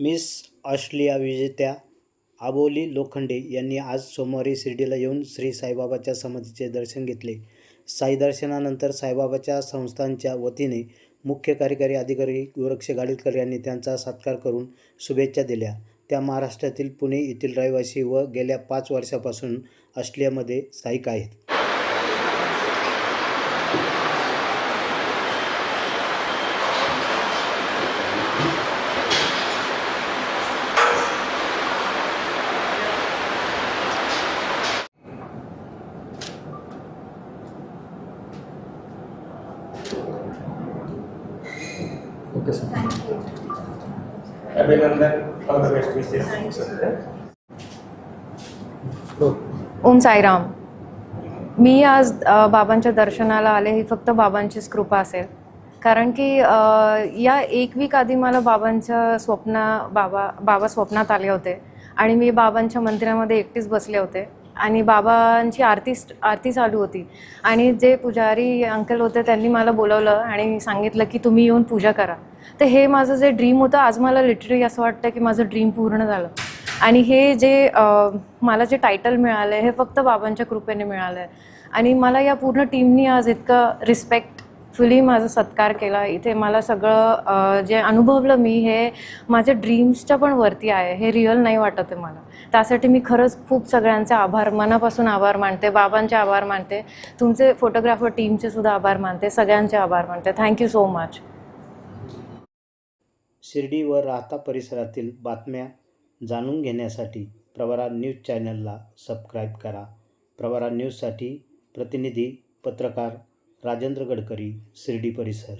Miss Australia विजेत्या आबोली लोखंडे यांनी आज सोमवारी शिर्डीला येऊन श्री साईबाबाच्या समाधीचे दर्शन घेतले. साई दर्शनानंतर साईबाबाच्या संस्थांच्या वतीने मुख्य कार्यकारी अधिकारी गोरक्ष गाडीलकर यांनी त्यांचा सत्कार करून शुभेच्छा दिल्या. त्या महाराष्ट्रातील पुणे येथील रहिवासी व गेल्या पाच वर्षापासून ऑस्ट्रेलियामध्ये स्थायिक आहेत. ओके सर अभिनंदन all the best wishes Om Sairam. मी आज अ, बाबांच्या दर्शनाला आले ही फक्त बाबांचीच कृपा असेल. कारण की अ, या एक वीक आधी मला बाबांच्या स्वप्न बाबा बाबा स्वप्नात आले होते. आणि मी बाबांच्या मंदिरामध्ये एकटीच बसले होते. आणि बाबांची आरती आरती चालू होती. आणि जे पुजारी अंकल होते त्यांनी मला बोलवलं आणि सांगितलं की तुम्ही येऊन पूजा करा. तर हे माझं जे ड्रीम होतं आज मला लिटरली असं वाटतं की माझं ड्रीम पूर्ण झालं. आणि हे जे मला जे टायटल मिळालं आहे हे फक्त बाबांच्या कृपेने मिळालं आहे आणि मला या पूर्ण टीमनी आज इतकं रिस्पेक्ट रिस्पेक्टफुली माझा सत्कार केला. इथे मला सगळं जे अनुभवलं मी हे माझ्या ड्रीम्सच्या पण वरती आहे. हे रिअल नाही वाटत आहे मला. त्यासाठी मी खरंच खूप सगळ्यांचे आभार मनापासून आभार मानते बाबांचे आभार मानते तुमचे फोटोग्राफर टीमचे सुद्धा आभार मानते सगळ्यांचे आभार मानते. थँक्यू सो मच शिर्डी व राहता परिसरातील बातम्या जाणून घेण्यासाठी प्रवरा न्यूज चॅनलला सबस्क्राईब करा. प्रवरा न्यूजसाठी प्रतिनिधी पत्रकार राजेंद्र गडकरी शिर्डी परिसर.